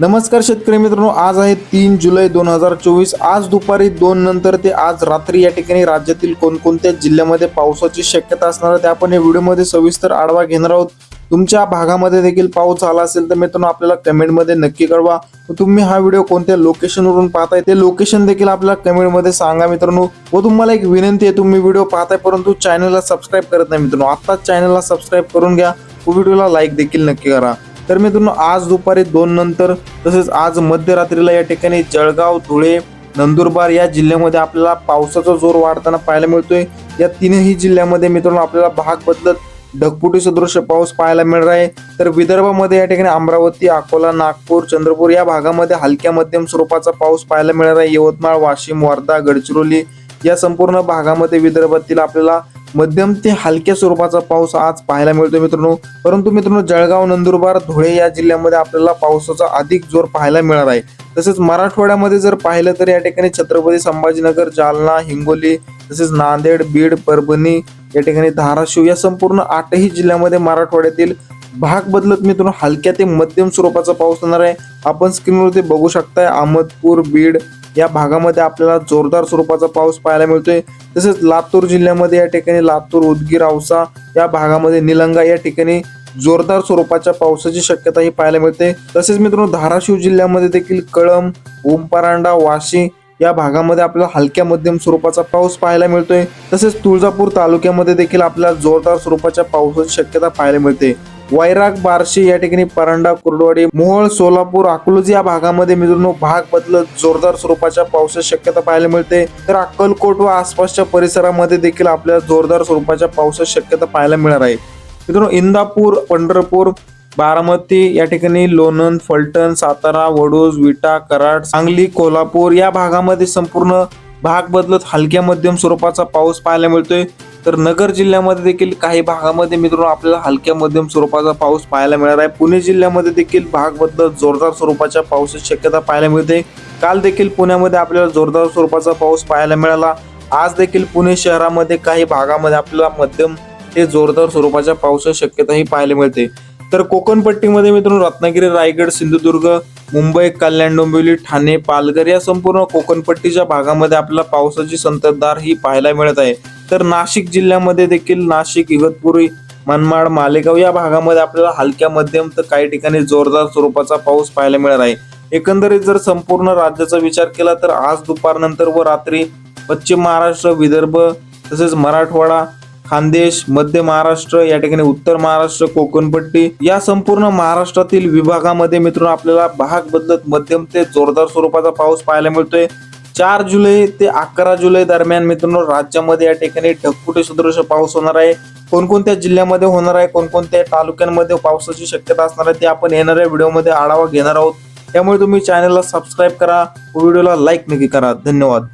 नमस्कार शेतकरी मित्रांनो आज आहे तीन जुलै दोन हजार चोवीस. आज दुपारी दोन नंतर ते आज रात्री या ठिकाणी राज्यातील कोणकोणत्या जिल्ह्यामध्ये पावसाची शक्यता असणार आहे ते आपण या व्हिडिओमध्ये सविस्तर आढावा घेणार आहोत. तुमच्या भागामध्ये देखील पाऊस आला असेल तर मित्रांनो आपल्याला कमेंटमध्ये नक्की कळवा. तुम्ही हा व्हिडिओ कोणत्या लोकेशनवरून पाहताय ते लोकेशन देखील आपल्याला कमेंटमध्ये सांगा मित्रांनो. व तुम्हाला एक विनंती आहे तुम्ही व्हिडिओ पाहताय परंतु चॅनलला सबस्क्राईब करत नाही मित्रांनो. आत्ताच चॅनलला सबस्क्राईब करून घ्या. व व्हिडिओला लाईक देखील नक्की करा. तर मित्रांनो आज दुपारी दोन नंतर तसेच आज मध्यरात्रीला या ठिकाणी जळगाव धुळे नंदुरबार या जिल्ह्यामध्ये आपल्याला पावसाचा जोर वाढताना पाहायला मिळतोय. या तीनही जिल्ह्यामध्ये मित्रांनो आपल्याला भाग बदलत ढगपुटी सदृश पाऊस पाहायला मिळणार आहे. तर विदर्भामध्ये या ठिकाणी अमरावती अकोला नागपूर चंद्रपूर या भागामध्ये हलक्या मध्यम स्वरूपाचा पाऊस पाहायला मिळणार आहे. यवतमाळ वाशिम वर्धा गडचिरोली या संपूर्ण भागामध्ये विदर्भातील आपल्याला मध्यम ते हलक्या स्वरूपाचा पाऊस आज पाहायला मिळतो मित्रांनो. परंतु मित्रांनो जळगाव नंदुरबार धुळे या जिल्ह्यामध्ये आपल्याला पावसाचा अधिक जोर पाहायला मिळणार आहे. तसेच मराठवाड्यामध्ये जर पाहिलं तर या ठिकाणी छत्रपती संभाजीनगर जालना हिंगोली तसेच नांदेड बीड परभणी या ठिकाणी धाराशिव या संपूर्ण आठही जिल्ह्यामध्ये मराठवाड्यातील भाग बदलत मित्रांनो हलक्या ते मध्यम स्वरूपाचा पाऊस होणार आहे. आपण स्क्रीनवरती बघू शकताय अहमदपूर बीड या भागामध्ये आपल्याला जोरदार स्वरूपाचा पाऊस पाहायला मिळतोय. तसेच लातूर जिल्ह्यामध्ये या ठिकाणी लातूर उदगीर औसा या भागामध्ये निलंगा या ठिकाणी जोरदार स्वरूपाच्या पावसाची शक्यता ही पाहायला मिळते. तसेच मित्रांनो धाराशिव जिल्ह्यामध्ये देखील कळम ओमपरांडा वाशी या भागामध्ये आपल्याला हलक्या मध्यम स्वरूपाचा पाऊस पाहायला मिळतोय. तसेच तुळजापूर तालुक्यामध्ये देखील आपल्याला जोरदार स्वरूपाच्या पावसाची शक्यता पाहायला मिळते. वैराग बार्शी या ठिकाणी परांडा कुर्डवाडी मोहोळ सोलापूर अकलूज या भागामध्ये मित्रांनो भाग बदलत जोरदार स्वरूपाच्या पावसाची शक्यता पाहायला मिळते. तर अक्कलकोट व आसपासच्या परिसरामध्ये देखील आपल्याला जोरदार स्वरूपाच्या पावसाची शक्यता पाहायला मिळणार आहे. मित्रांनो इंदापूर पंढरपूर बारामती या ठिकाणी लोणंद फलटण सातारा वडूज विटा कराड सांगली कोल्हापूर या भागामध्ये संपूर्ण भाग बदलत हलक्या मध्यम स्वरूपाचा पाऊस पाहायला मिळतोय. तर नगर जिल्ह्यामध्ये देखील काही भागामध्ये मित्रांनो आपल्याला हलक्या मध्यम स्वरूपाचा पाऊस पाहायला मिळणार आहे. पुणे जिल्ह्यामध्ये देखील भाग जोरदार स्वरूपाच्या पावसाची शक्यता पाहायला मिळते. काल देखील पुण्यामध्ये आपल्याला जोरदार स्वरूपाचा पाऊस पाहायला मिळाला. आज देखील पुणे शहरामध्ये काही भागामध्ये आपल्याला मध्यम ते जोरदार स्वरूपाच्या पावसाची शक्यताही पाहायला मिळते. तर कोकणपट्टीमध्ये मित्रांनो रत्नागिरी रायगड सिंधुदुर्ग मुंबई कल्याण डोंबिवली ठाणे पालघर या संपूर्ण कोकणपट्टीच्या भागामध्ये आपल्याला पावसाची संततधार ही पाहायला मिळत आहे. तर नाशिक जिल्ह्यामध्ये देखील नाशिक इगतपुरी मनमाड मालेगाव या भागामध्ये आपल्याला हलक्या मध्यम तर काही ठिकाणी जोरदार स्वरूपाचा पाऊस पाहायला मिळणार आहे. एकंदरीत जर संपूर्ण राज्याचा विचार केला तर आज दुपारनंतर व रात्री पश्चिम महाराष्ट्र विदर्भ तसेच मराठवाडा खानदेश मध्य महाराष्ट्र या ठिकाणी उत्तर महाराष्ट्र कोकणपट्टी या संपूर्ण महाराष्ट्रातील विभागामध्ये मित्रांनो आपल्याला भाग बदलत मध्यम ते जोरदार स्वरूपाचा पाऊस पाहायला मिळतोय. चार जुलै ते अकरा जुलै दरम्यान मित्रांनो राज्यामध्ये या ठिकाणी ढगफुटी सदृश पाऊस होणार आहे. कोणकोणत्या जिल्ह्यामध्ये होणार आहे कोणकोणत्या तालुक्यांमध्ये पावसाची शक्यता असणार आहे ते आपण येणाऱ्या व्हिडिओमध्ये आढावा घेणार आहोत. त्यामुळे तुम्ही चॅनलला सबस्क्राईब करा व्हिडिओला लाईक नक्की करा. धन्यवाद.